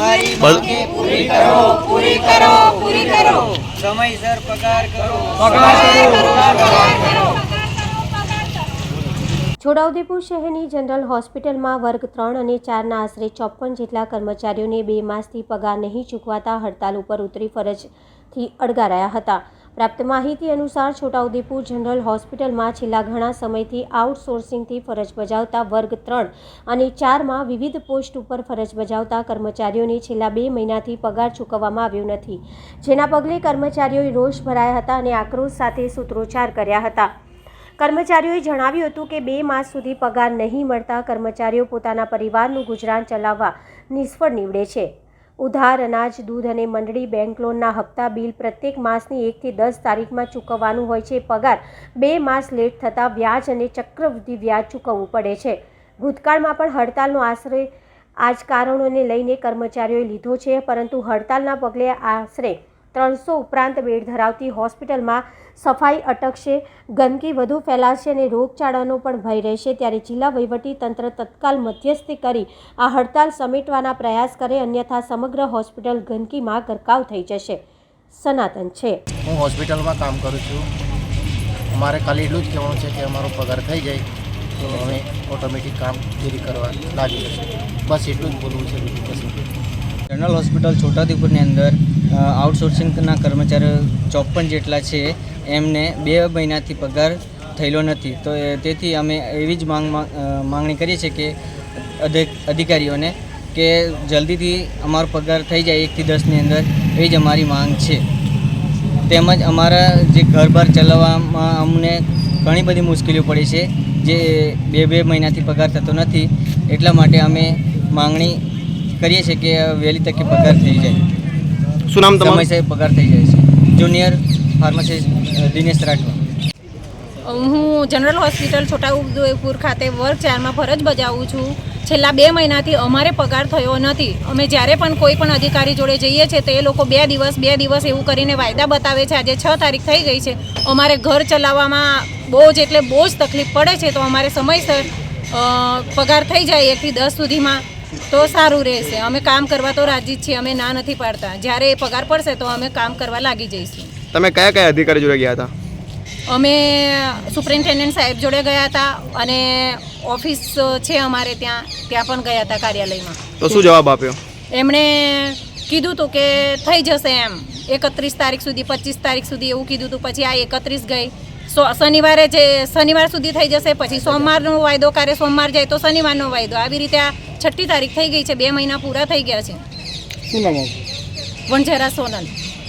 અમારી છોટાઉદેપુર શહેરની જનરલ હોસ્પિટલમાં વર્ગ ત્રણ અને ચારના આશરે ચોપન જેટલા કર્મચારીઓને બે માસથી પગાર નહીં ચૂકવાતા હડતાલ ઉપર ઉતરી ફરજથી અડગારાયા હતા. પ્રાપ્ત માહિતી અનુસાર છોટાઉદેપુર જનરલ હોસ્પિટલમાં છેલ્લા ઘણા સમયથી આઉટસોર્સિંગથી ફરજ બજાવતા વર્ગ ત્રણ અને ચારમાં વિવિધ પોસ્ટ ઉપર ફરજ બજાવતા કર્મચારીઓને છેલ્લા બે મહિનાથી પગાર ચૂકવવામાં આવ્યો નથી. જેના પગલે કર્મચારીઓએ રોષ ભરાયા હતા અને આક્રોશ સાથે સૂત્રોચ્ચાર કર્યા હતા. કર્મચારીઓએ જણાવ્યું હતું કે બે માસ સુધી પગાર નહીં મળતા કર્મચારીઓ પોતાના પરિવારનું ગુજરાન ચલાવવા નિષ્ફળ નીવડે છે. ઉધાર, અનાજ, દૂધ અને મંડળી બેંક લોનના હપ્તા બિલ પ્રત્યેક માસની એકથી દસ તારીખમાં ચૂકવવાનું હોય છે. પગાર બે માસ લેટ થતાં વ્યાજ અને ચક્રવૃદ્ધિ વ્યાજ ચૂકવવું પડે છે. ભૂતકાળમાં પણ હડતાલનો આશરે આ કારણોને લઈને કર્મચારીઓએ લીધો છે, પરંતુ હડતાલના પગલે આશરે ત્રણસો ઉપરાંત બેડ ધરાવતી હોસ્પિટલમાં સફાઈ અટકશે ગંદકી વધુ ફેલાશે અને રોગચાળાનો પણ ભય રહેશે. ત્યારે જિલ્લા વહીવટી તંત્ર તત્કાલ મધ્યસ્થી કરી આ હડતાલ સમેટવાના પ્રયાસ કરે અન્યથા સમગ્ર હોસ્પિટલ ગંદકીમાં ગરકાવ થઈ જશે. સનાતન છે. હું હોસ્પિટલમાં કામ કરું છું. મારે ખાલી એટલું જ કહેવાનું છે કે અમારો પગાર થઈ જાય તો અમે ઓટોમેટિક કામગીરી કરવા લાગી જશે. બસ એટલું જ બોલવું છે. જનરલ હોસ્પિટલ છોટાઉદેપુરની અંદર આઉટસોર્સિંગના કર્મચારીઓ ચોપન જેટલા છે, એમને બે મહિનાથી પગાર થયેલો નથી. તો તેથી અમે એવી જ માંગ, માંગ- માંગણી કરીએ છીએ કે અધિક, અધિકારીઓને કે જલ્દીથી અમારો પગાર થઈ જાય એકથી દસની અંદર એ જ અમારી માંગ છે. તેમજ અમારા જે ઘરબાર ચલાવવામાં અમને ઘણી બધી મુશ્કેલીઓ પડી છે, જે બે બે મહિનાથી પગાર થતો નથી. એટલા માટે અમે માંગણી કરીએ છીએ કે વહેલી તકે પગાર થઈ જાય. શું નામ તમારું? સમયસર પગાર થઈ જાય છે. Junior pharmacist Dinesh Rathwa. હું જનરલ હોસ્પિટલ છોટાઉદેપુર ખાતે વર્ગ ચારમાં ફરજ બજાવું છું. છેલ્લા બે મહિનાથી અમારે પગાર થયો નથી. અમે જ્યારે પણ કોઈ પણ અધિકારી જોડે જઈએ છીએ તો એ લોકો બે દિવસ બે દિવસ એવું કરીને વાયદા બતાવે છે. આજે છ તારીખ થઈ ગઈ છે. અમારે ઘર ચલાવવામાં બહુ જ એટલે બહુ જ તકલીફ પડે છે તો અમારે સમયસર પગાર થઈ જાય એકથી દસ સુધીમાં. તો સારું રહેશે. અમે કામ કરવા તો રાજી જ છીએ અમે ના નથી પાડતા. જ્યારે એ પગાર પડશે તો અમે કામ કરવા લાગી જઈશું. તમે કયા કયા અધિકારી જોડે ગયા હતા? અમે સુપ્રિન્ટેન્ડન્ટ સાહેબ જોડે ગયા હતા અને ઓફિસ છે અમારે ત્યાં ત્યાં પણ ગયા હતા કાર્યાલયમાં. તો શું જવાબ આપ્યો? એમણે કીધું હતું કે થઈ જશે એમ. એકત્રીસ તારીખ સુધી પચીસ તારીખ સુધી એવું કીધું હતું પછી આ એકત્રીસ ગઈ. સો શનિવારે જે શનિવાર સુધી થઈ જશે પછી સોમવારનો વાયદો કારે સોમવાર જાય તો શનિવારનો વાયદો. આવી રીતે આ છઠ્ઠી તારીખ થઈ ગઈ છે બે મહિના પૂરા થઈ ગયા છે. વણઝારા સોનલ.